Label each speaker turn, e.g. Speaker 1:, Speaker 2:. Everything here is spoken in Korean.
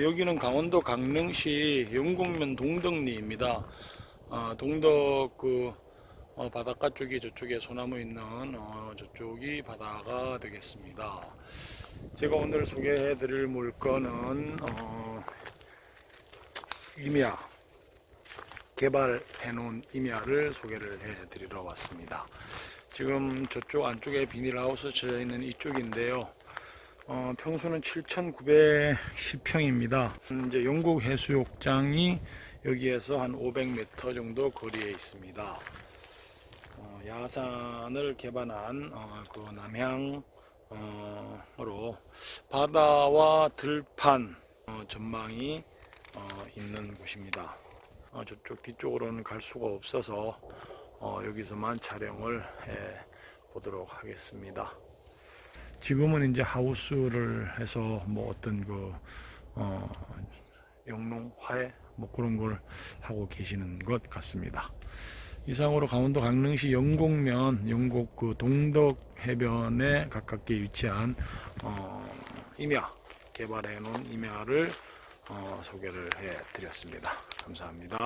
Speaker 1: 여기는 강원도 강릉시 영곡면 동덕리입니다. 아, 동덕 그 어, 바닷가 쪽이 저쪽에 소나무 있는 어, 저쪽이 바다가 되겠습니다. 제가 오늘 소개해 드릴 물건은 어, 임야 개발해 놓은 임야를 소개를 해 드리러 왔습니다. 지금 저쪽 안쪽에 비닐하우스 쳐져 있는 이쪽인데요. 어, 평수는 7,910평입니다. 이제 영국 해수욕장이 여기에서 한 500m 정도 거리에 있습니다. 어, 야산을 개발한 어, 그 남향으로 바다와 들판 어, 전망이 어, 있는 곳입니다. 어, 저쪽 뒤쪽으로는 갈 수가 없어서 어, 여기서만 촬영을 해 보도록 하겠습니다. 지금은 이제 하우스를 해서 뭐 어떤 그 어, 영농 화해 뭐 그런 걸 하고 계시는 것 같습니다. 이상으로 강원도 강릉시 영곡면 영곡 그 동덕 해변에 가깝게 위치한 어, 임야 개발해 놓은 임야를 어, 소개를 해 드렸습니다. 감사합니다.